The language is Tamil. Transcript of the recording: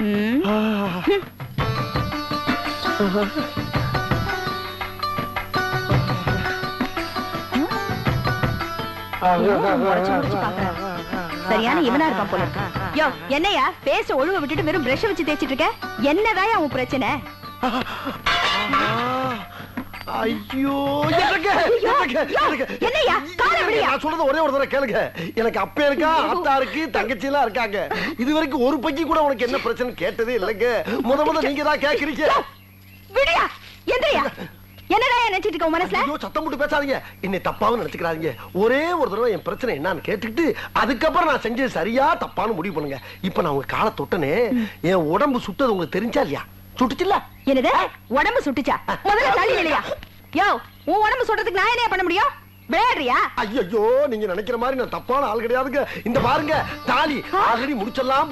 ம். சரியான இவனா இருப்பான் போல இருக்கு. யோ என்னையா? பேச ஒழுவ விட்டுட்டு வெறும் பிரஷ் வச்சு தேய்ச்சிட்டு இருக்க? என்னதான் உன் பிரச்சனை? ஐயோ எனக்கு, ஐயோ, எனக்கு, யோ, எனக்கு. என்னய்யா, காலை விடுயா. நான் சொல்றது ஒரே ஒரு தடவை கேளுங்க. எனக்கு அப்ப இருக்கா அத்தா இருக்கு தங்கச்சி எல்லாம் இருக்காங்க. இது வரைக்கும் ஒரு பைக்கு கூட உனக்கு என்ன பிரச்சனை கேட்டதே இல்லைங்க. முத முத நீங்க தான் கேக்குறீங்க. விடியா? எந்திரியா? என்னடா நினைச்சிட்டு இருக்க உன் மனசுல? ஐயோ சத்தம் போட்டு பேசாதீங்க. என்னை தப்பாவும் நினைச்சுக்கிறாதீங்க ஒரே ஒரு தடவை என் பிரச்சனை என்னன்னு கேட்டுக்கிட்டு அதுக்கப்புறம் நான் செஞ்சது சரியா தப்பான்னு முடிவு பண்ணுங்க. இப்ப நான் உங்க காலை தொட்டனே என் உடம்பு சுட்டது உங்களுக்கு தெரிஞ்சா இல்லையா? சுட்டுச்சுல்ல? என்னது? உடம்பு சுட்டுச்சா? முதல்ல தள்ளி இல்லையா யோ உன் உடம்பு சுடுறதுக்கு நான் என்ன பண்ண முடியும்? விளையாடுறியா? ஐயோ நீங்க நினைக்கிற மாதிரி நான் தப்பான ஆள் கிடையாதுங்க இந்த பாருங்க தாலி ஆல்ரெடி முடிச்செல்லாம்